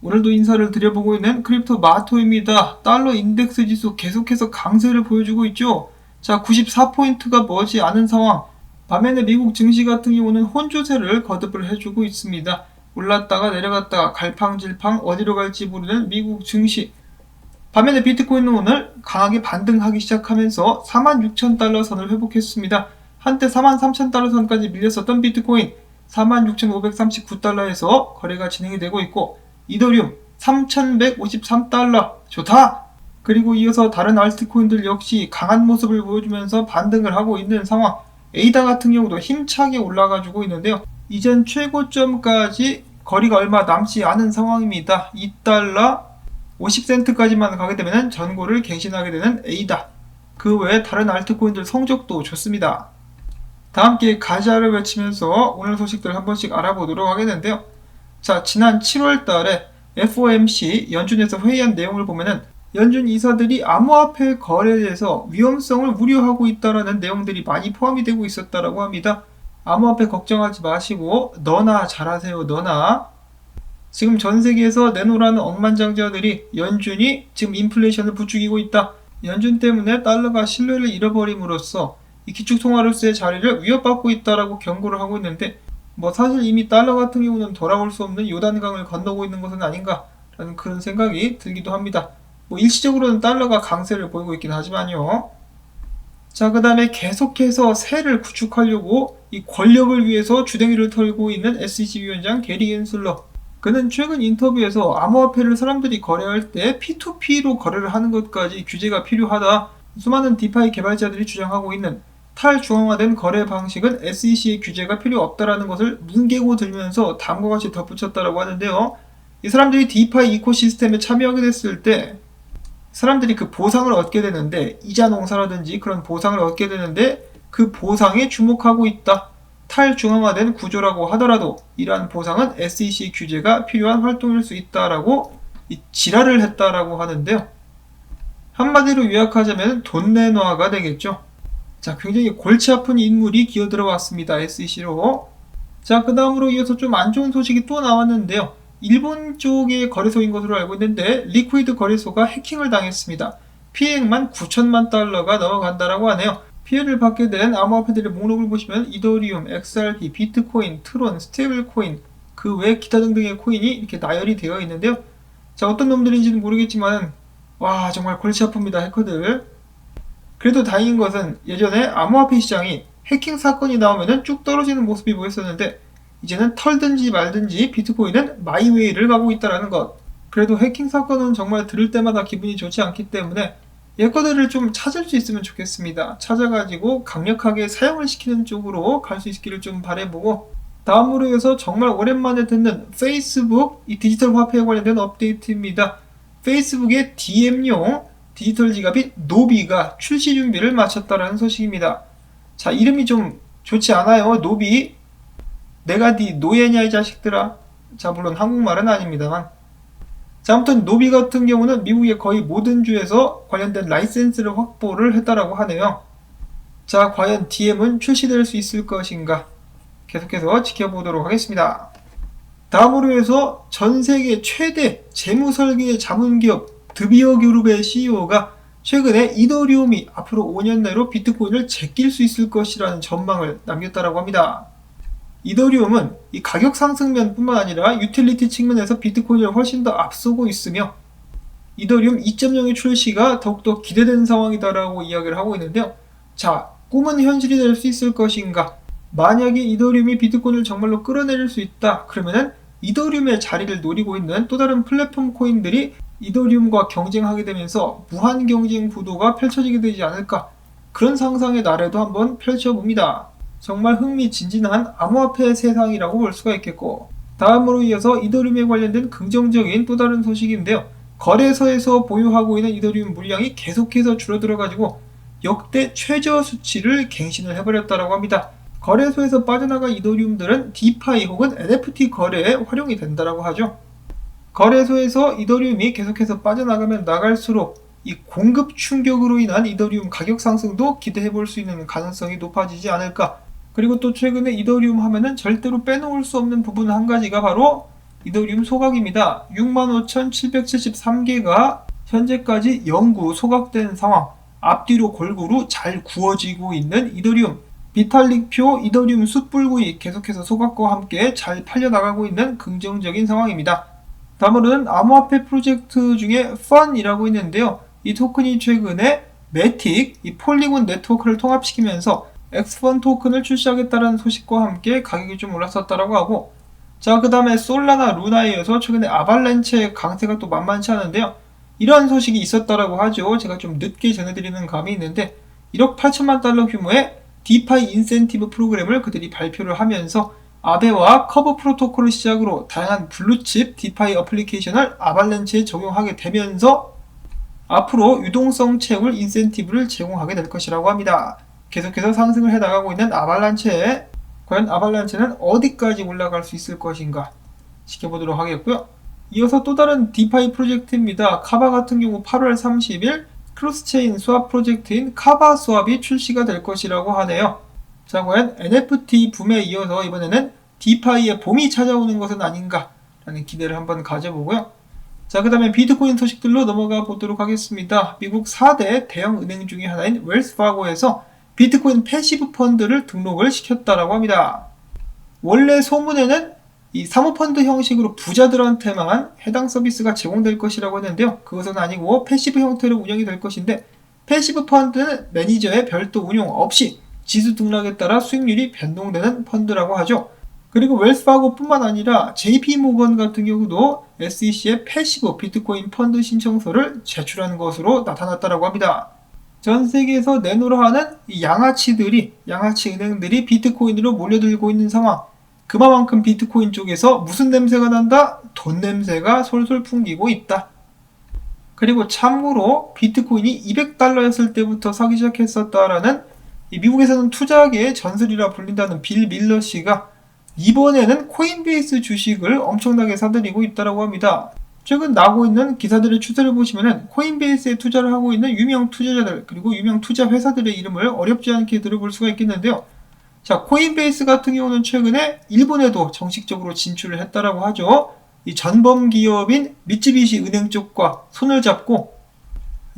오늘도 인사를 드려보고 있는 크립토 마토입니다. 달러 인덱스 지수 계속해서 강세를 보여주고 있죠. 자, 94포인트가 머지 않은 상황. 반면에 미국 증시 같은 경우는 혼조세를 거듭을 해주고 있습니다. 올랐다가 내려갔다가 갈팡질팡 어디로 갈지 모르는 미국 증시. 반면에 비트코인은 오늘 강하게 반등하기 시작하면서 46,000달러 선을 회복했습니다. 한때 43,000달러 선까지 밀렸었던 비트코인 46,539달러에서 거래가 진행이 되고 있고 이더리움 3,153달러 좋다. 그리고 이어서 다른 알트코인들 역시 강한 모습을 보여주면서 반등을 하고 있는 상황. 에이다 같은 경우도 힘차게 올라가지고 있는데요. 이전 최고점까지 거리가 얼마 남지 않은 상황입니다. 2달러 50센트까지만 가게 되면 전고를 갱신하게 되는 에이다. 그 외에 다른 알트코인들 성적도 좋습니다. 다 함께 가자를 외치면서 오늘 소식들 한 번씩 알아보도록 하겠는데요. 자, 지난 7월 달에 FOMC 연준에서 회의한 내용을 보면은 연준 이사들이 암호화폐 거래에 대해서 위험성을 우려하고 있다라는 내용들이 많이 포함이 되고 있었다라고 합니다. 암호화폐 걱정하지 마시고 너나 잘하세요 너나 지금 전 세계에서 내놓으라는 억만장자들이 연준이 지금 인플레이션을 부추기고 있다. 연준 때문에 달러가 신뢰를 잃어버림으로써 이 기축통화로서의 자리를 위협받고 있다라고 경고를 하고 있는데 뭐 사실 이미 달러 같은 경우는 돌아올 수 없는 요단강을 건너고 있는 것은 아닌가라는 그런 생각이 들기도 합니다. 뭐 일시적으로는 달러가 강세를 보이고 있긴 하지만요. 자, 그 다음에 계속해서 세를 구축하려고 이 권력을 위해서 주댕이를 털고 있는 SEC 위원장 게리 겐슬러. 그는 최근 인터뷰에서 암호화폐를 사람들이 거래할 때 P2P로 거래를 하는 것까지 규제가 필요하다. 수많은 디파이 개발자들이 주장하고 있는 탈중앙화된 거래 방식은 SEC의 규제가 필요 없다라는 것을 뭉개고 들면서 다음과 같이 덧붙였다라고 하는데요. 이 사람들이 디파이 이코시스템에 참여하게 됐을 때 사람들이 그 보상을 얻게 되는데 이자 농사라든지 그런 보상을 얻게 되는데 그 보상에 주목하고 있다. 탈중앙화된 구조라고 하더라도 이러한 보상은 SEC 규제가 필요한 활동일 수 있다라고 이 지랄을 했다라고 하는데요. 한마디로 요약하자면 돈 내놔가 되겠죠. 자, 굉장히 골치 아픈 인물이 기어 들어왔습니다. SEC로. 자, 그 다음으로 이어서 좀 안 좋은 소식이 또 나왔는데요. 일본 쪽의 거래소인 것으로 알고 있는데 리퀴드 거래소가 해킹을 당했습니다. 피해액만 9천만 달러가 넘어간다라고 하네요. 피해를 받게 된 암호화폐들의 목록을 보시면 이더리움, XRP, 비트코인, 트론, 스테이블코인 그 외 기타 등등의 코인이 이렇게 나열이 되어 있는데요. 자 어떤 놈들인지는 모르겠지만 와 정말 골치 아픕니다 해커들. 그래도 다행인 것은 예전에 암호화폐 시장이 해킹 사건이 나오면은 쭉 떨어지는 모습이 보였었는데 이제는 털든지 말든지 비트코인은 마이웨이를 가고 있다라는 것. 그래도 해킹 사건은 정말 들을 때마다 기분이 좋지 않기 때문에 예커들을 좀 찾을 수 있으면 좋겠습니다. 찾아가지고 강력하게 사용을 시키는 쪽으로 갈 수 있기를 좀 바래보고 다음으로 해서 정말 오랜만에 듣는 페이스북 이 디지털 화폐에 관련된 업데이트입니다. 페이스북의 DM용 디지털 지갑인 노비가 출시 준비를 마쳤다라는 소식입니다. 자 이름이 좀 좋지 않아요. 노비 내가 네 노예냐 이 자식들아. 자 물론 한국말은 아닙니다만 자, 아무튼 노비 같은 경우는 미국의 거의 모든 주에서 관련된 라이센스를 확보를 했다라고 하네요. 자, 과연 DM은 출시될 수 있을 것인가? 계속해서 지켜보도록 하겠습니다. 다음으로 해서 전 세계 최대 재무 설계 자문 기업 드비어 그룹의 CEO가 최근에 이더리움이 앞으로 5년 내로 비트코인을 제낄 수 있을 것이라는 전망을 남겼다라고 합니다. 이더리움은 이 가격 상승면뿐만 아니라 유틸리티 측면에서 비트코인을 훨씬 더 앞서고 있으며 이더리움 2.0의 출시가 더욱더 기대되는 상황이다라고 이야기를 하고 있는데요. 자, 꿈은 현실이 될 수 있을 것인가? 만약에 이더리움이 비트코인을 정말로 끌어내릴 수 있다. 그러면은 이더리움의 자리를 노리고 있는 또 다른 플랫폼 코인들이 이더리움과 경쟁하게 되면서 무한 경쟁 구도가 펼쳐지게 되지 않을까? 그런 상상의 나래도 한번 펼쳐봅니다. 정말 흥미진진한 암호화폐 세상이라고 볼 수가 있겠고 다음으로 이어서 이더리움에 관련된 긍정적인 또 다른 소식인데요. 거래소에서 보유하고 있는 이더리움 물량이 계속해서 줄어들어가지고 역대 최저 수치를 갱신을 해버렸다고 합니다. 거래소에서 빠져나간 이더리움들은 디파이 혹은 NFT 거래에 활용이 된다고 하죠. 거래소에서 이더리움이 계속해서 빠져나가면 나갈수록 이 공급 충격으로 인한 이더리움 가격 상승도 기대해 볼 수 있는 가능성이 높아지지 않을까 그리고 또 최근에 이더리움 하면은 절대로 빼놓을 수 없는 부분 한 가지가 바로 이더리움 소각입니다. 65,773개가 현재까지 영구 소각된 상황. 앞뒤로 골고루 잘 구워지고 있는 이더리움. 비탈릭표 이더리움 숯불구이 계속해서 소각과 함께 잘 팔려나가고 있는 긍정적인 상황입니다. 다음으로는 암호화폐 프로젝트 중에 펀이라고 있는데요. 이 토큰이 최근에 매틱, 이 폴리곤 네트워크를 통합시키면서 엑스펀 토큰을 출시하겠다는 소식과 함께 가격이 좀 올랐었다라고 하고 자, 그 다음에 솔라나 루나에 이어서 최근에 아발렌체의 강세가 또 만만치 않은데요. 이러한 소식이 있었다라고 하죠. 제가 좀 늦게 전해드리는 감이 있는데 1억 8천만 달러 규모의 디파이 인센티브 프로그램을 그들이 발표를 하면서 아베와 커브 프로토콜을 시작으로 다양한 블루칩 디파이 어플리케이션을 아발렌체에 적용하게 되면서 앞으로 유동성 채울 인센티브를 제공하게 될 것이라고 합니다. 계속해서 상승을 해나가고 있는 아발란체에 과연 아발란체는 어디까지 올라갈 수 있을 것인가 지켜보도록 하겠고요. 이어서 또 다른 디파이 프로젝트입니다. 카바 같은 경우 8월 30일 크로스체인 수합 프로젝트인 카바 수합이 출시가 될 것이라고 하네요. 자, 과연 NFT 붐에 이어서 이번에는 디파이의 봄이 찾아오는 것은 아닌가 라는 기대를 한번 가져보고요. 자, 그 다음에 비트코인 소식들로 넘어가 보도록 하겠습니다. 미국 4대 대형 은행 중의 하나인 웰스파고에서 비트코인 패시브 펀드를 등록을 시켰다라고 합니다. 원래 소문에는 이 사모펀드 형식으로 부자들한테만 해당 서비스가 제공될 것이라고 했는데요. 그것은 아니고 패시브 형태로 운영이 될 것인데 패시브 펀드는 매니저의 별도 운용 없이 지수 등락에 따라 수익률이 변동되는 펀드라고 하죠. 그리고 웰스파고뿐만 아니라 JP 모건 같은 경우도 SEC의 패시브 비트코인 펀드 신청서를 제출한 것으로 나타났다고 합니다. 전 세계에서 내놓으려 하는 이 양아치들이 양아치 은행들이 비트코인으로 몰려들고 있는 상황. 그만큼 비트코인 쪽에서 무슨 냄새가 난다? 돈 냄새가 솔솔 풍기고 있다. 그리고 참고로 비트코인이 200달러였을 때부터 사기 시작했었다라는 미국에서는 투자계의 전설이라 불린다는 빌 밀러 씨가 이번에는 코인베이스 주식을 엄청나게 사들이고 있다고 합니다. 최근 나오고 있는 기사들의 추세를 보시면은 코인베이스에 투자를 하고 있는 유명 투자자들 그리고 유명 투자 회사들의 이름을 어렵지 않게 들어볼 수가 있겠는데요. 자, 코인베이스 같은 경우는 최근에 일본에도 정식적으로 진출을 했다라고 하죠. 이 전범 기업인 미쯔비시 은행 쪽과 손을 잡고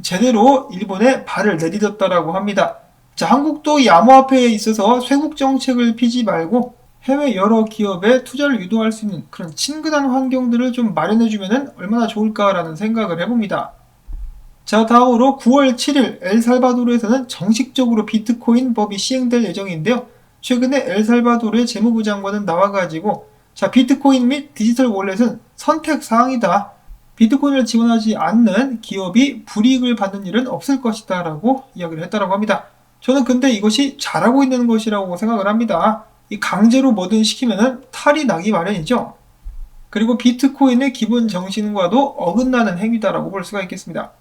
제대로 일본에 발을 내딛었다라고 합니다. 자, 한국도 이 암호화폐에 있어서 쇄국 정책을 피지 말고 해외 여러 기업에 투자를 유도할 수 있는 그런 친근한 환경들을 좀 마련해주면 얼마나 좋을까라는 생각을 해봅니다. 자, 다음으로 9월 7일 엘살바도르에서는 정식적으로 비트코인 법이 시행될 예정인데요. 최근에 엘살바도르의 재무부 장관은 나와가지고 자, 비트코인 및 디지털 월렛은 선택 사항이다. 비트코인을 지원하지 않는 기업이 불이익을 받는 일은 없을 것이다. 라고 이야기를 했다고 합니다. 저는 근데 이것이 잘하고 있는 것이라고 생각을 합니다. 이 강제로 뭐든 시키면은 탈이 나기 마련이죠. 그리고 비트코인의 기본 정신과도 어긋나는 행위다라고 볼 수가 있겠습니다.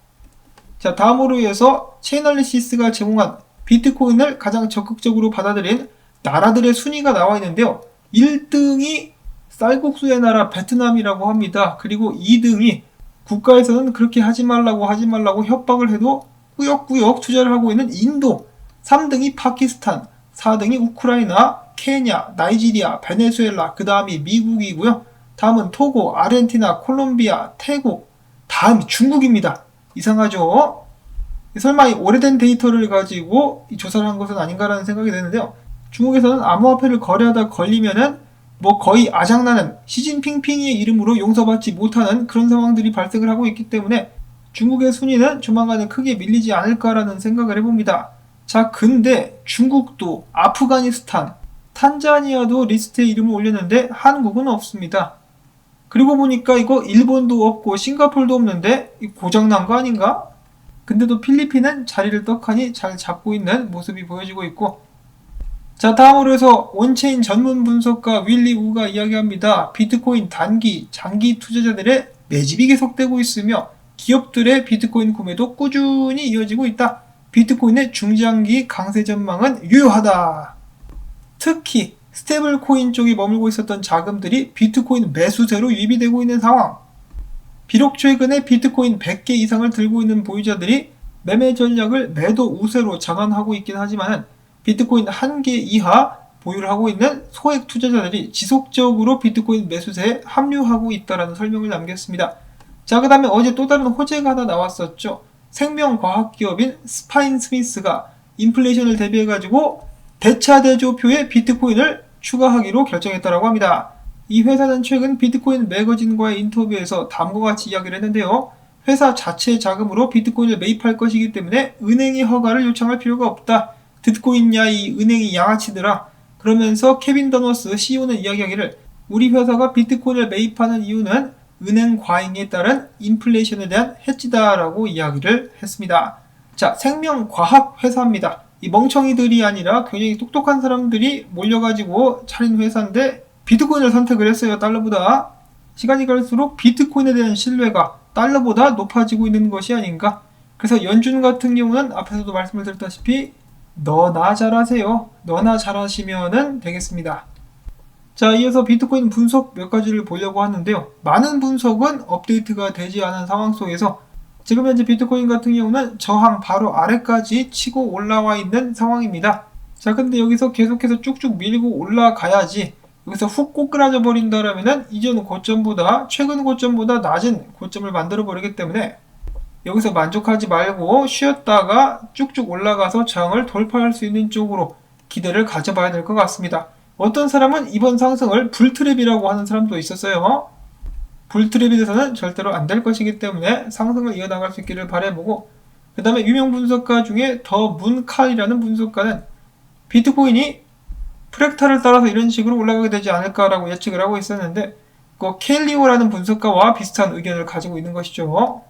자, 다음으로 해서 체인널리시스가 제공한 비트코인을 가장 적극적으로 받아들인 나라들의 순위가 나와 있는데요. 1등이 쌀국수의 나라 베트남이라고 합니다. 그리고 2등이 국가에서는 그렇게 하지 말라고 하지 말라고 협박을 해도 꾸역꾸역 투자를 하고 있는 인도, 3등이 파키스탄, 4등이 우크라이나, 케냐, 나이지리아, 베네수엘라, 그 다음이 미국이고요. 다음은 토고, 아르헨티나, 콜롬비아, 태국, 다음이 중국입니다. 이상하죠? 설마 이 오래된 데이터를 가지고 조사를 한 것은 아닌가라는 생각이 드는데요. 중국에서는 암호화폐를 거래하다 걸리면은 뭐 거의 아장나는 시진핑핑의 이름으로 용서받지 못하는 그런 상황들이 발생을 하고 있기 때문에 중국의 순위는 조만간에 크게 밀리지 않을까라는 생각을 해봅니다. 자, 근데 중국도 아프가니스탄, 탄자니아도 리스트에 이름을 올렸는데 한국은 없습니다. 그리고 보니까 이거 일본도 없고 싱가폴도 없는데 고장난 거 아닌가? 근데도 필리핀은 자리를 떡하니 잘 잡고 있는 모습이 보여지고 있고 자 다음으로 해서 온체인 전문 분석가 윌리 우가 이야기합니다. 비트코인 단기, 장기 투자자들의 매집이 계속되고 있으며 기업들의 비트코인 구매도 꾸준히 이어지고 있다. 비트코인의 중장기 강세 전망은 유효하다. 특히 스테이블 코인 쪽이 머물고 있었던 자금들이 비트코인 매수세로 유입이 되고 있는 상황. 비록 최근에 비트코인 100개 이상을 들고 있는 보유자들이 매매 전략을 매도 우세로 전환하고 있긴 하지만 비트코인 1개 이하 보유를 하고 있는 소액 투자자들이 지속적으로 비트코인 매수세에 합류하고 있다라는 설명을 남겼습니다. 자, 그 다음에 어제 또 다른 호재가 하나 나왔었죠. 생명과학기업인 스파인 스미스가 인플레이션을 대비해 가지고 대차대조표에 비트코인을 추가하기로 결정했다라고 합니다. 이 회사는 최근 비트코인 매거진과의 인터뷰에서 다음과 같이 이야기를 했는데요. 회사 자체 자금으로 비트코인을 매입할 것이기 때문에 은행이 허가를 요청할 필요가 없다. 듣고 있냐 이 은행이 양아치들아. 그러면서 케빈 더너스 CEO는 이야기하기를 우리 회사가 비트코인을 매입하는 이유는 은행 과잉에 따른 인플레이션에 대한 해지다라고 이야기를 했습니다. 자, 생명과학 회사입니다. 이 멍청이들이 아니라 굉장히 똑똑한 사람들이 몰려가지고 차린 회사인데 비트코인을 선택을 했어요. 달러보다. 시간이 갈수록 비트코인에 대한 신뢰가 달러보다 높아지고 있는 것이 아닌가. 그래서 연준 같은 경우는 앞에서도 말씀을 드렸다시피 너나 잘하세요. 너나 잘하시면은 되겠습니다. 자, 이어서 비트코인 분석 몇 가지를 보려고 하는데요. 많은 분석은 업데이트가 되지 않은 상황 속에서 지금 현재 비트코인 같은 경우는 저항 바로 아래까지 치고 올라와 있는 상황입니다. 자, 근데 여기서 계속해서 쭉쭉 밀고 올라가야지 여기서 훅 꼬꾸라져 버린다라면은 이전 고점보다 최근 고점보다 낮은 고점을 만들어 버리기 때문에 여기서 만족하지 말고 쉬었다가 쭉쭉 올라가서 저항을 돌파할 수 있는 쪽으로 기대를 가져봐야 될 것 같습니다. 어떤 사람은 이번 상승을 불트랩이라고 하는 사람도 있었어요. 불트랩이 돼서는 절대로 안 될 것이기 때문에 상승을 이어나갈 수 있기를 바라보고 그 다음에 유명 분석가 중에 더 문칼이라는 분석가는 비트코인이 프랙탈을 따라서 이런 식으로 올라가게 되지 않을까라고 예측을 하고 있었는데 그 켈리오라는 분석가와 비슷한 의견을 가지고 있는 것이죠.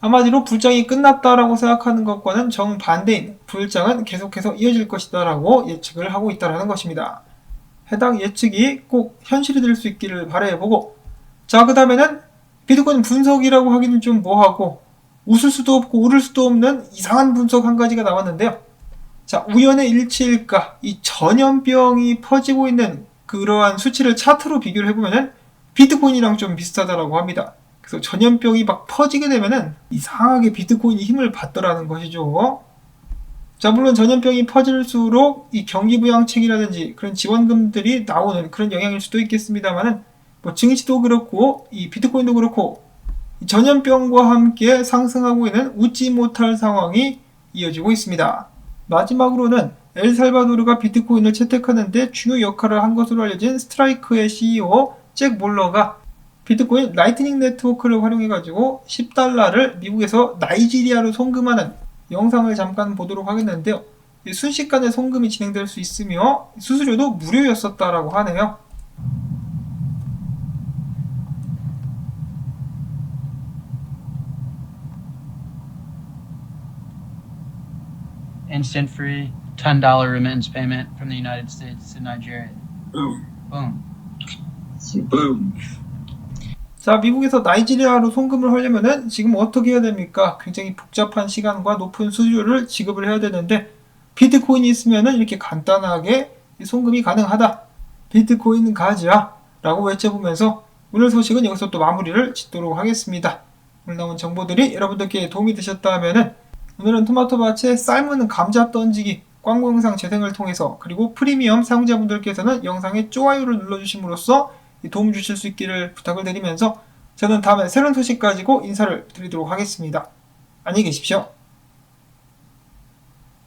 한마디로 불장이 끝났다라고 생각하는 것과는 정반대인 불장은 계속해서 이어질 것이다라고 예측을 하고 있다라는 것입니다. 해당 예측이 꼭 현실이 될 수 있기를 바라보고 자, 그 다음에는 비트코인 분석이라고 하기는 좀 뭐하고 웃을 수도 없고 울을 수도 없는 이상한 분석 한 가지가 나왔는데요. 자, 우연의 일치일까? 이 전염병이 퍼지고 있는 그러한 수치를 차트로 비교를 해보면은 비트코인이랑 좀 비슷하다라고 합니다. 그래서 전염병이 막 퍼지게 되면은 이상하게 비트코인이 힘을 받더라는 것이죠. 자, 물론 전염병이 퍼질수록 이 경기부양책이라든지 그런 지원금들이 나오는 그런 영향일 수도 있겠습니다만은 뭐 증시도 그렇고 이 비트코인도 그렇고 이 전염병과 함께 상승하고 있는 웃지 못할 상황이 이어지고 있습니다. 마지막으로는 엘살바도르가 비트코인을 채택하는데 중요 역할을 한 것으로 알려진 스트라이크의 CEO 잭 몰러가 비트코인 라이트닝 네트워크를 활용해가지고 10달러를 미국에서 나이지리아로 송금하는 영상을 잠깐 보도록 하겠는데요. 순식간에 송금이 진행될 수 있으며 수수료도 무료였었다라고 하네요. instant free $10 remittance payment from the United States to Nigeria. Boom. Boom. Boom. 자, 미국에서 나이지리아로 송금을 하려면은 지금 어떻게 해야 됩니까? 굉장히 복잡한 시간과 높은 수수료를 지급을 해야 되는데 비트코인이 있으면은 이렇게 간단하게 송금이 가능하다. 비트코인 가자. 라고 외쳐보면서 오늘 소식은 여기서 또 마무리를 짓도록 하겠습니다. 오늘 나온 정보들이 여러분들께 도움이 되셨다면은 오늘은 토마토밭에 삶은 감자 던지기 광고 영상 재생을 통해서 그리고 프리미엄 사용자분들께서는 영상에 좋아요를 눌러주심으로써 도움 주실 수 있기를 부탁을 드리면서 저는 다음에 새로운 소식 가지고 인사를 드리도록 하겠습니다. 안녕히 계십시오.